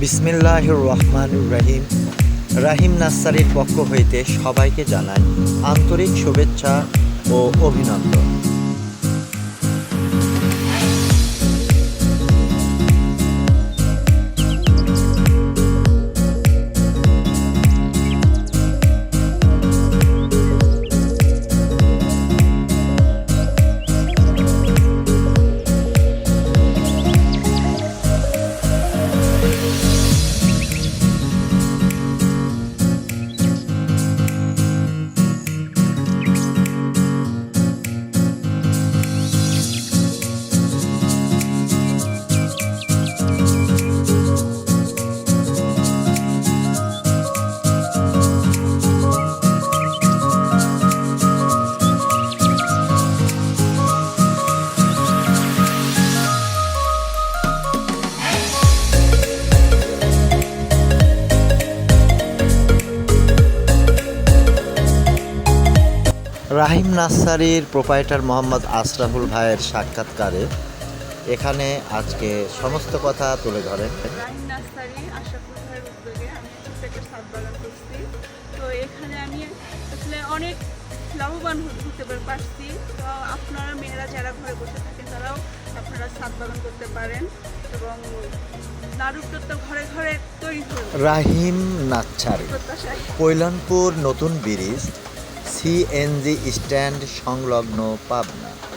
বিসমিল্লাহির রহমান রাহিম। রাহিম নাসারির পক্ষ হইতে সবাইকে জানায় আন্তরিক শুভেচ্ছা ও অভিনন্দন। রাহিম নার্সারির প্রোপাইটার মোহাম্মদ আশরাফুল ভাইয়ের সাক্ষাৎকারে এখানে আজকে সমস্ত কথা তুলে ধরেন। রাহিম নার্সারি আশাপুর ভাইয়ের উদ্যোগে আমি ছোট্ট একটা ছাদ বাগান করছি। তো এখানে আমি আসলে অনেক লাভবান হতে- পারছি। তো আপনারা মেয়েরা যারা ঘরে বসে থাকেন তারাও আপনারা ছাদ বাগান করতে পারেন এবং নারুত্বটা ঘরে ঘরে রাহিম প্রত্যাশায়। কৈলানপুর নতুন ব্রিজ সিএনজি স্ট্যান্ড সংলগ্ন পাবনা।